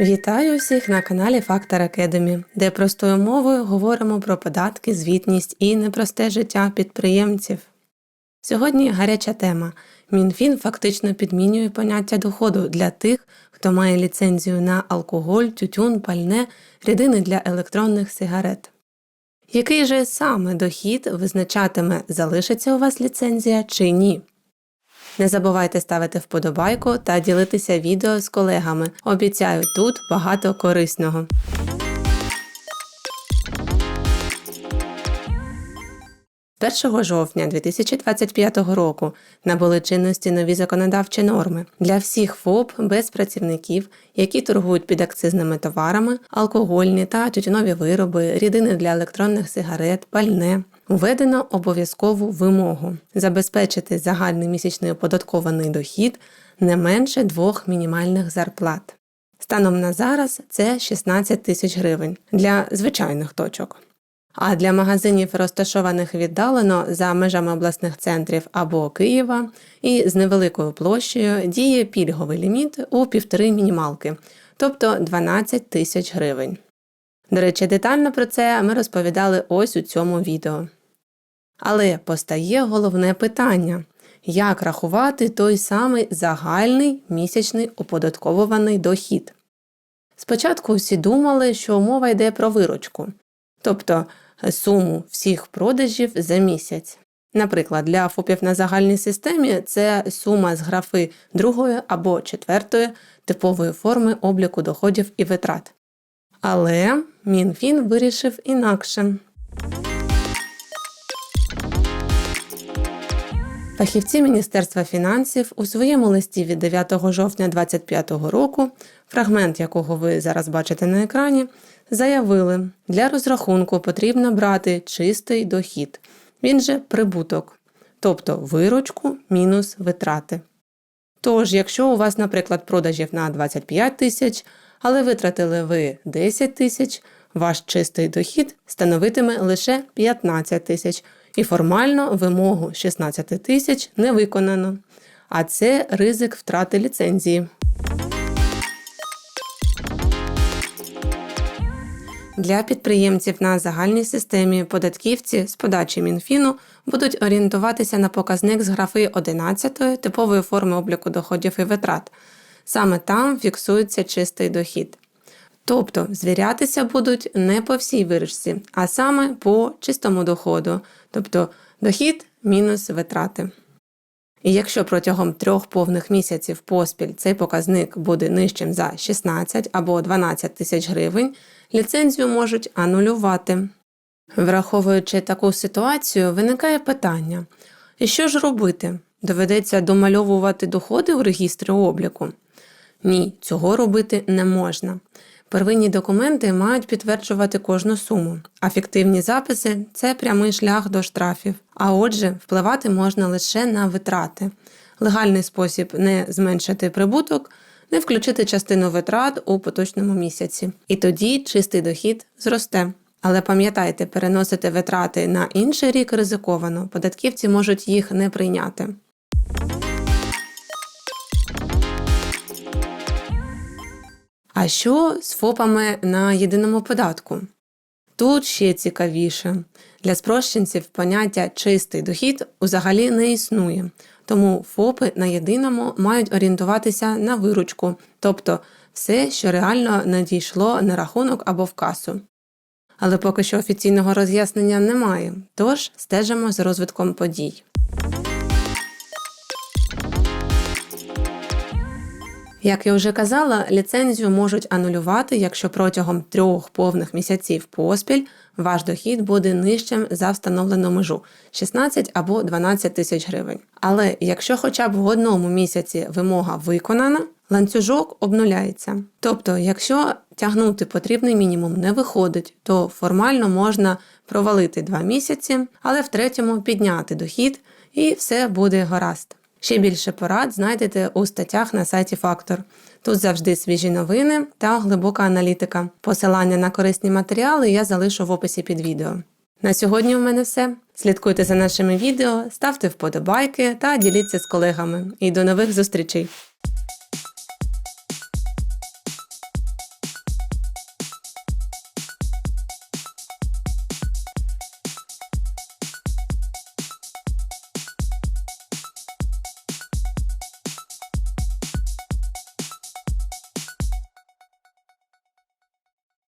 Вітаю всіх на каналі Фактор Academy, де простою мовою говоримо про податки, звітність і непросте життя підприємців. Сьогодні гаряча тема. Мінфін фактично підмінює поняття доходу для тих, хто має ліцензію на алкоголь, тютюн, пальне, рідини для електронних сигарет. Який же саме дохід визначатиме, залишиться у вас ліцензія чи ні? Не забувайте ставити вподобайку та ділитися відео з колегами. Обіцяю, тут багато корисного. З 1 жовтня 2025 року набули чинності нові законодавчі норми для всіх ФОП без працівників, які торгують підакцизними товарами, алкогольні та тютюнові вироби, рідини для електронних сигарет, пальне. Введено обов'язкову вимогу забезпечити загальний місячний оподаткований дохід не менше двох мінімальних зарплат. Станом на зараз це 16 тисяч гривень для звичайних точок. А для магазинів, розташованих віддалено за межами обласних центрів або Києва, і з невеликою площею діє пільговий ліміт у півтори мінімалки, тобто 12 тисяч гривень. До речі, детально про це ми розповідали ось у цьому відео. Але постає головне питання як рахувати той самий загальний місячний оподатковуваний дохід. Спочатку всі думали, що мова йде про виручку, тобто суму всіх продажів за місяць. Наприклад, для ФОПів на загальній системі це сума з графи другої або четвертої типової форми обліку доходів і витрат. Але МінФін вирішив інакше. Фахівці Міністерства фінансів у своєму листі від 9 жовтня 2025 року, фрагмент якого ви зараз бачите на екрані, заявили, для розрахунку потрібно брати чистий дохід, він же прибуток, тобто виручку мінус витрати. Тож, якщо у вас, наприклад, продажів на 25 тисяч, але витратили ви 10 тисяч, ваш чистий дохід становитиме лише 15 тисяч і формально вимогу 16 тисяч не виконано, а це ризик втрати ліцензії. Для підприємців на загальній системі податківці з подачі Мінфіну будуть орієнтуватися на показник з графи 11 типової форми обліку доходів і витрат. Саме там фіксується чистий дохід. Тобто звірятися будуть не по всій виручці, а саме по чистому доходу, тобто дохід мінус витрати. І якщо протягом трьох повних місяців поспіль цей показник буде нижчим за 16 або 12 тисяч гривень, ліцензію можуть анулювати. Враховуючи таку ситуацію, виникає питання: і що ж робити? Доведеться домальовувати доходи у регістрі обліку? Ні, цього робити не можна. Первинні документи мають підтверджувати кожну суму, а фіктивні записи це прямий шлях до штрафів. А отже, впливати можна лише на витрати. Легальний спосіб не зменшити прибуток, не включити частину витрат у поточному місяці. І тоді чистий дохід зросте. Але пам'ятайте, переносити витрати на інший рік ризиковано, податківці можуть їх не прийняти. А що з ФОПами на єдиному податку? Тут ще цікавіше. Для спрощенців поняття чистий дохід взагалі не існує, тому ФОПи на єдиному мають орієнтуватися на виручку, тобто все, що реально надійшло на рахунок або в касу. Але поки що офіційного роз'яснення немає, тож стежимо за розвитком подій. Як я вже казала, ліцензію можуть анулювати, якщо протягом трьох повних місяців поспіль ваш дохід буде нижчим за встановлену межу 16 або 12 тисяч гривень. Але якщо хоча б в одному місяці вимога виконана, ланцюжок обнуляється. Тобто, якщо тягнути потрібний мінімум не виходить, то формально можна провалити два місяці, але в третьому підняти дохід і все буде гаразд. Ще більше порад знайдете у статтях на сайті Фактор. Тут завжди свіжі новини та глибока аналітика. Посилання на корисні матеріали я залишу в описі під відео. На сьогодні у мене все. Слідкуйте за нашими відео, ставте вподобайки та діліться з колегами. І до нових зустрічей!